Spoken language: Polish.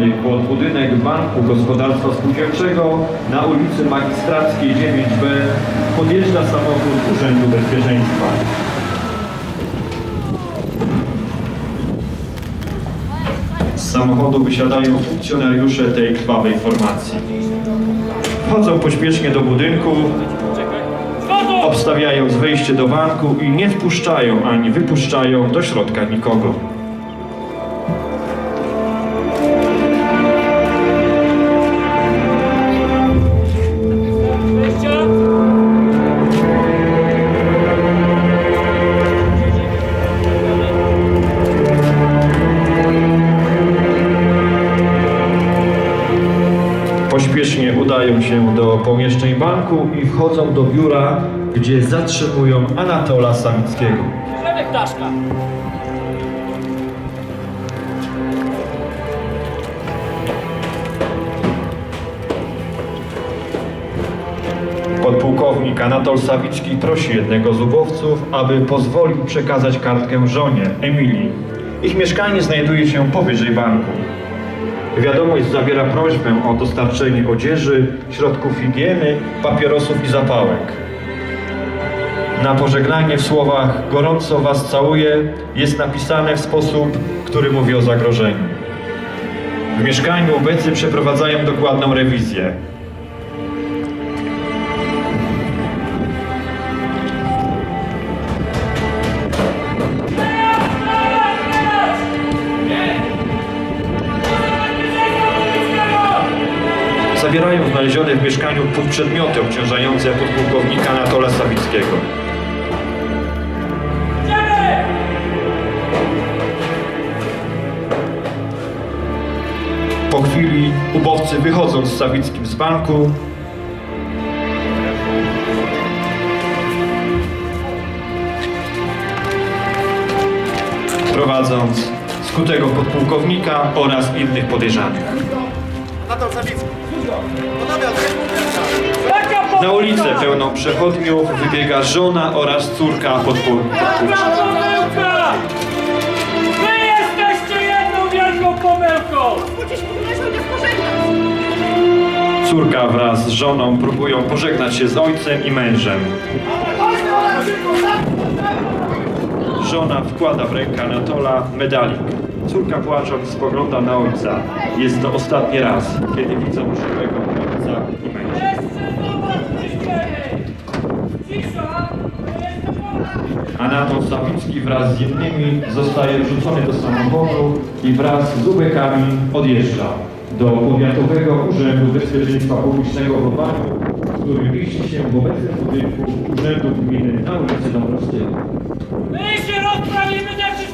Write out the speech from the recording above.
wpierdolonych pod budynek Banku Gospodarstwa Spółdzielczego na ulicy Magistrackiej 9B podjeżdża samochód Urzędu Bezpieczeństwa. Z samochodu wysiadają funkcjonariusze tej krwawej formacji. Wchodzą pośpiesznie do budynku, obstawiając wejście do banku i nie wpuszczają ani wypuszczają do środka nikogo. Pośpiesznie udają się do pomieszczeń banku i wchodzą do biura, gdzie zatrzymują Anatola Samickiego. Ptaszka. Podpułkownik Anatol Sawicki prosi jednego z ubowców, aby pozwolił przekazać kartkę żonie, Emilii. Ich mieszkanie znajduje się powyżej banku. Wiadomość zawiera prośbę o dostarczenie odzieży, środków higieny, papierosów i zapałek. Na pożegnanie w słowach gorąco was całuję jest napisane w sposób, który mówi o zagrożeniu. W mieszkaniu obecnie przeprowadzają dokładną rewizję. Zabierają znalezione w mieszkaniu przedmioty obciążające podpułkownika Anatola Sawickiego. Po chwili ubowcy wychodzą z Sawickim z banku. Prowadząc skutego podpułkownika oraz innych podejrzanych. Sawicki. Panowie, Na ulicę pełną przechodniów wybiega żona oraz córka pożegnać. Córka wraz z żoną próbują pożegnać się z ojcem i mężem. Żona wkłada w rękę Anatola medalik. Córka płacząc spogląda na ojca. Jest to ostatni raz, kiedy widzą żywego ojca i męża. Anatol Sawicki wraz z innymi zostaje wrzucony do samochodu i wraz z ubekami odjeżdża do Powiatowego Urzędu Bezpieczeństwa Publicznego w Lubaniu, który mieści się w obecnym budynku Urzędu Gminy na ulicy Dąbrowskiego. My się rozprawimy ze